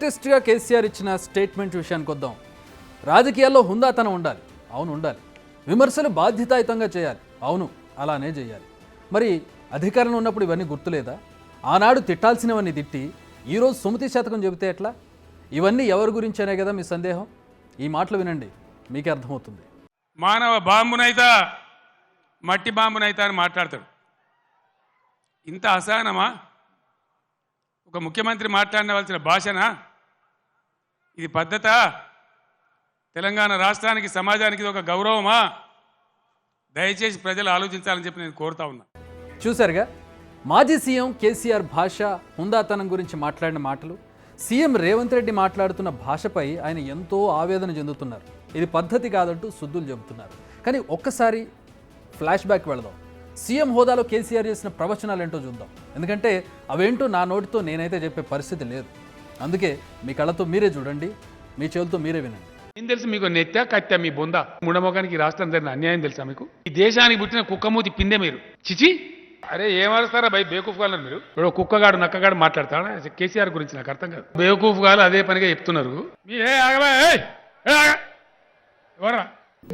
లేటెస్ట్గా కేసీఆర్ ఇచ్చిన స్టేట్మెంట్ విషయానికి వద్దాం. రాజకీయాల్లో హుందాతనం ఉండాలి. అవును ఉండాలి. విమర్శలు బాధ్యతాయుతంగా చేయాలి. అవును అలానే చేయాలి. మరి అధికారంలో ఉన్నప్పుడు ఇవన్నీ గుర్తులేదా? ఆనాడు తిట్టాల్సినవన్నీ తిట్టి ఈరోజు సుమతి శతకం చెబితే ఎట్లా? ఇవన్నీ ఎవరి గురించనే కదా మీ సందేహం? ఈ మాటలు వినండి మీకే అర్థమవుతుంది. మానవ బాంబునైతా మట్టి బాంబునైతా అని మాట్లాడతాడు. ఇంత అసహనమా? ఒక ముఖ్యమంత్రి మాట్లాడవలసిన భాషనా? ఇది పద్ధత? తెలంగాణ రాష్ట్రానికి సమాజానికి ఇది ఒక గౌరవమా? దయచేసి ప్రజలు ఆలోచించాలని చెప్పి నేను కోరుతా ఉన్నా. చూశారుగా? మాజీ సీఎం కేసీఆర్ భాష హుందాతనం గురించి మాట్లాడిన మాటలు సీఎం రేవంత్ రెడ్డి మాట్లాడుతున్న భాషపై ఆయన ఎంతో ఆవేదన చెందుతున్నారు. ఇది పద్ధతి కాదంటూ సుద్దులు చెబుతున్నారు. కానీ ఒక్కసారి ఫ్లాష్ బ్యాక్ వెళదాం. సీఎం హోదాలో కేసీఆర్ చేసిన ప్రవచనాలు ఏంటో చూద్దాం. ఎందుకంటే అవేంటో నా నోటితో నేనైతే చెప్పే పరిస్థితి లేదు. అందుకే మీ కళ్ళతో మీరే చూడండి మీ చెవులతో మీరే వినండి. ఏం తెలుసు మీకు నెత్తా కత్తా మీ బొంద? ముండమోకానికి ఈ రాష్ట్రం జరిగిన అన్యాయం తెలుసా మీకు? ఈ దేశానికి పుట్టిన కుక్కమూతి పిందె మీరు. చిచి! అరే ఏమరుస్తారా భయ్? బేకూఫ్ గారు మీరు. ఇప్పుడు కుక్కగాడు నక్కగాడు మాట్లాడతాడా? కేసీఆర్ గురించి నాకు అర్థం కాదు. బేకూఫ్ గారు అదే పనిగా చెప్తున్నారు. మీ ఏ ఆగవా! ఏ! ఎవరా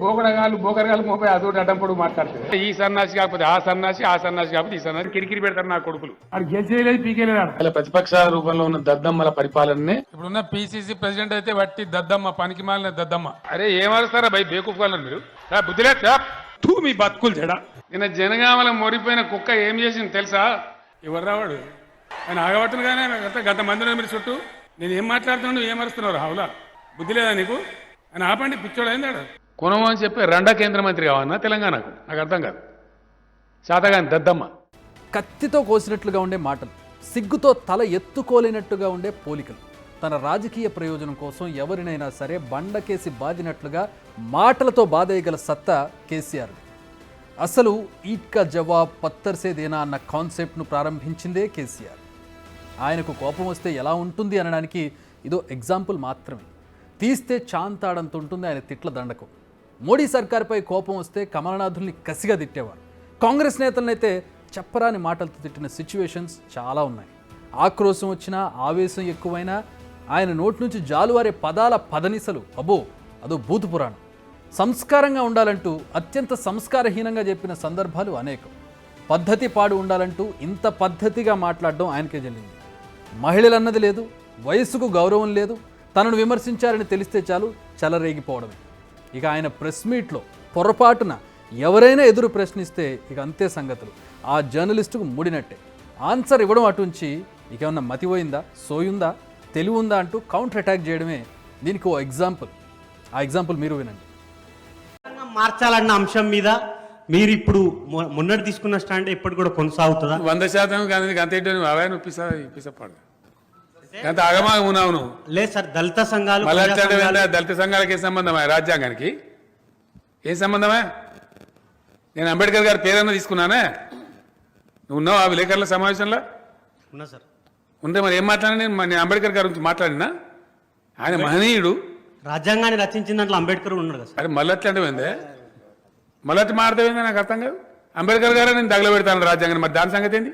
బోగడగాలు బోగరగాలు మోపై అదొకటి అడ్డంపడు మాట్లాడతారు ఈ సన్నాసి కాకపోతే ఆ సన్నాసి ఆ సన్నాసి కాకపోతే ఈ సన్నాసి కిరికిరి పెడతారు నా కొడుకులు. అది గెలిచేయలేదు పీకేలేదు ప్రతిపక్ష రూపంలో ఉన్న దద్దమ్మల పరిపాలననే ఇప్పుడున్న పిసిసి ప్రెసిడెంట్ అయితే వట్టి దద్దమ్మ పనికి మాలిన దద్దమ్మ. అరే ఏమరుస్తారా భయ్? బేకూఫ్ కాలం మీరు బుద్ధిలే. తూ మీ బతుకులు చెడా. నిన్న జనగామల మొరిపోయిన కుక్క ఏం చేసింది తెలుసా? ఎవరు రావాడు? ఆయన ఆగబట్టును కానీ గత గత మంది మీరు చుట్టూ. నేను ఏం మాట్లాడుతున్నాను నువ్వు ఏమరుస్తున్నావు రావులా. బుద్ధి లేదా నీకు? ఆయన ఆపండి పిచ్చోడు అయిందాడు. కొనమని చెప్పి రెండా కేంద్ర మంత్రి కావన్నా తెలంగాణకు. నాకు అర్థం కాదు. శాతగాని దద్దమ్మ. కత్తితో కోసినట్లుగా ఉండే మాటలు సిగ్గుతో తల ఎత్తుకోలేనట్టుగా ఉండే పోలికలు. తన రాజకీయ ప్రయోజనం కోసం ఎవరినైనా సరే బండకేసి బాదినట్లుగా మాటలతో బాధేయగల సత్తా కేసీఆర్. అసలు ఈట్కా జవాబ్ పత్తర్సేదేనా అన్న కాన్సెప్ట్ను ప్రారంభించిందే కేసీఆర్. ఆయనకు కోపం వస్తే ఎలా ఉంటుంది అనడానికి ఇదో ఎగ్జాంపుల్ మాత్రమే. తీస్తే చాంతాడంత ఉంటుంది ఆయన తిట్ల దండకం. మోడీ సర్కార్పై కోపం వస్తే కమలనాథుల్ని కసిగా తిట్టేవారు. కాంగ్రెస్ నేతలనైతే చెప్పరాని మాటలతో తిట్టిన సిచ్యువేషన్స్ చాలా ఉన్నాయి. ఆక్రోశం వచ్చినా ఆవేశం ఎక్కువైనా ఆయన నోటి నుంచి జాలువారే పదాల పదనిసలు. అబో అదో భూతు పురాణం. సంస్కారంగా ఉండాలంటూ అత్యంత సంస్కారహీనంగా చెప్పిన సందర్భాలు అనేకం. పద్ధతి పాడు ఉండాలంటూ ఇంత పద్ధతిగా మాట్లాడడం ఆయనకే చెల్లింది మహిళలన్నది లేదు వయసుకు గౌరవం లేదు తనను విమర్శించారని తెలిస్తే చాలు చెలరేగిపోవడమే. ఇక ఆయన ప్రెస్ మీట్లో పొరపాటున ఎవరైనా ఎదురు ప్రశ్నిస్తే ఇక అంతే సంగతులు. ఆ జర్నలిస్టుకు ముడినట్టే. ఆన్సర్ ఇవ్వడం అటుంచి ఇక ఏమన్నా మతిపోయిందా? సోయుందా? తెలివి ఉందా అంటూ కౌంటర్ అటాక్ చేయడమే దీనికి ఓ ఎగ్జాంపుల్. ఆ ఎగ్జాంపుల్ మీరు వినండి. మార్చాలన్న అంశం మీద మీరు ఇప్పుడు మొన్నటి తీసుకున్న స్టాండ్ ఎప్పుడు కూడా కొనసాగుతుందా? వంద శాతం కానీ అంత అవే ఇప్పిస్తా ఇప్పిస్తాడు ఉన్నావు నువ్వు? లేదు సార్ దళిత సంఘాలు మళ్ళీ ఏంటో దళిత సంఘాలకి ఏం సంబంధమా? రాజ్యాంగానికి? ఏం సంబంధమా? నేను అంబేద్కర్ గారి పేరన్నా తీసుకున్నానే? నువ్వు ఉన్నావు ఆ విలేకరుల సమావేశంలో? ఉన్నా సార్. ఉంటే మరి ఏం మాట్లాడినా నేను? నేను అంబేద్కర్ గారి గురించి మాట్లాడినా? ఆయన మహనీయుడు. రాజ్యాంగాన్ని రచించిన దాంట్లో అంబేద్కర్ ఉన్నాడు కదా సార్. అరే మళ్ళీ అట్లాంటివి ఏందే? మళ్ళీ అట్లా మాట్లాడేందే నాకు అర్థం కాదు? అంబేద్కర్ గారే నేను తగలబెడతాను రాజ్యాంగాన్ని. మరి దాని సంగతి ఏంది?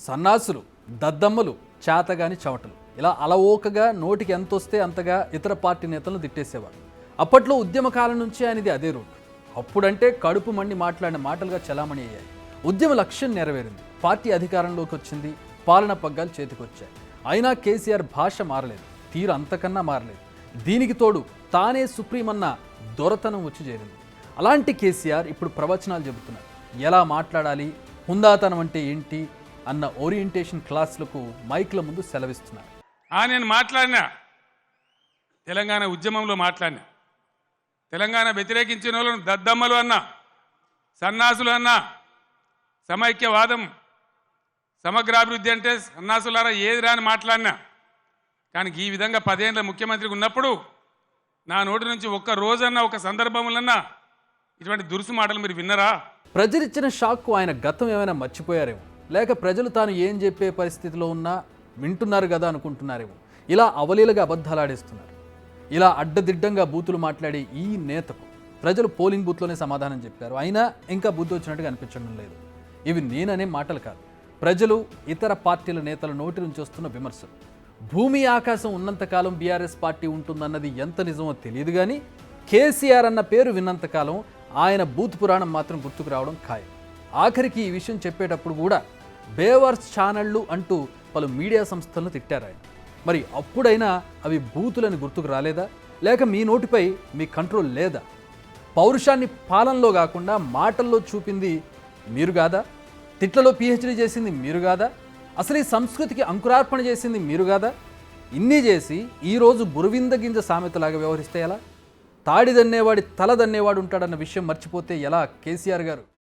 సన్నాసులు దద్దమ్మలు చేతగాని చవటలు ఇలా అలవోకగా నోటికి ఎంత వస్తే అంతగా ఇతర పార్టీ నేతలను తిట్టేసేవారు అప్పట్లో ఉద్యమ కాలం నుంచి ఆయనది అదే రూట్. అప్పుడంటే కడుపు మండి మాట్లాడిన మాటలుగా చలామణి అయ్యాయి. ఉద్యమ లక్ష్యం నెరవేరింది. పార్టీ అధికారంలోకి వచ్చింది. పాలన పగ్గాలు చేతికొచ్చాయి. అయినా కేసీఆర్ భాష మారలేదు. తీరు అంతకన్నా మారలేదు. దీనికి తోడు తానే సుప్రీం అన్న దొరతనం వచ్చి చేరింది. అలాంటి కేసీఆర్ ఇప్పుడు ప్రవచనాలు చెబుతున్నారు. ఎలా మాట్లాడాలి? హుందాతనం అంటే ఏంటి? అన్న ఓరియంటేషన్ క్లాసులకు మైక్ల ముందు సెలవిస్తున్నారు. ఆ నేను మాట్లాడినా. తెలంగాణ ఉద్యమంలో మాట్లాడినా. తెలంగాణ వ్యతిరేకించిన వాళ్ళను దద్దమ్మలు అన్నా సన్నాసులు అన్నా సమైక్యవాదం సమగ్రాభివృద్ధి అంటే సన్నాసులారా ఏది రాని మాట్లాడినా. కానీ ఈ విధంగా పదేళ్ళ ముఖ్యమంత్రికి ఉన్నప్పుడు నా నోటి నుంచి ఒక్క రోజన్నా ఒక సందర్భములన్నా ఇటువంటి దురుసు మాటలు మీరు విన్నరా? ప్రజలిచ్చిన షాక్కు ఆయన గతం ఏమైనా మర్చిపోయారేమో. లేక ప్రజలు తాను ఏం చెప్పే పరిస్థితిలో ఉన్నా వింటున్నారు కదా అనుకుంటున్నారేమో. ఇలా అవలీలగా అబద్ధాలాడేస్తున్నారు ఇలా అడ్డదిడ్డంగా బూతులు మాట్లాడే ఈ నేతకు ప్రజలు పోలింగ్ బూత్లోనే సమాధానం చెప్పారు. అయినా ఇంకా బుద్ధి వచ్చినట్టుగా అనిపించడం లేదు. ఇవి నేననే మాటలు కాదు. ప్రజలు ఇతర పార్టీల నేతల నోటి నుంచి వస్తున్న విమర్శలు. భూమి ఆకాశం ఉన్నంతకాలం బీఆర్ఎస్ పార్టీ ఉంటుందన్నది ఎంత నిజమో తెలియదు కానీ కేసీఆర్ అన్న పేరు విన్నంతకాలం ఆయన బూత్ పురాణం మాత్రం గుర్తుకు రావడం ఖాయం. ఆఖరికి ఈ విషయం చెప్పేటప్పుడు కూడా బేవర్స్ ఛానళ్ళు అంటూ పలు మీడియా సంస్థలను తిట్టారు ఆయన. మరి అప్పుడైనా అవి బూతులని గుర్తుకు రాలేదా? లేక మీ నోటిపై మీ కంట్రోల్ లేదా? పౌరుషాన్ని పాలనలో కాకుండా మాటల్లో చూపింది మీరు కాదా? తిట్లలో పిహెచ్డీ చేసింది మీరు కాదా? అసలు ఈ సంస్కృతికి అంకురార్పణ చేసింది మీరు కాదా? ఇన్ని చేసి ఈరోజు బురువింద గింజ సామెతలాగా వ్యవహరిస్తే ఎలా? తాడి దన్నేవాడి తల దన్నేవాడు ఉంటాడన్న విషయం మర్చిపోతే ఎలా కేసీఆర్ గారు?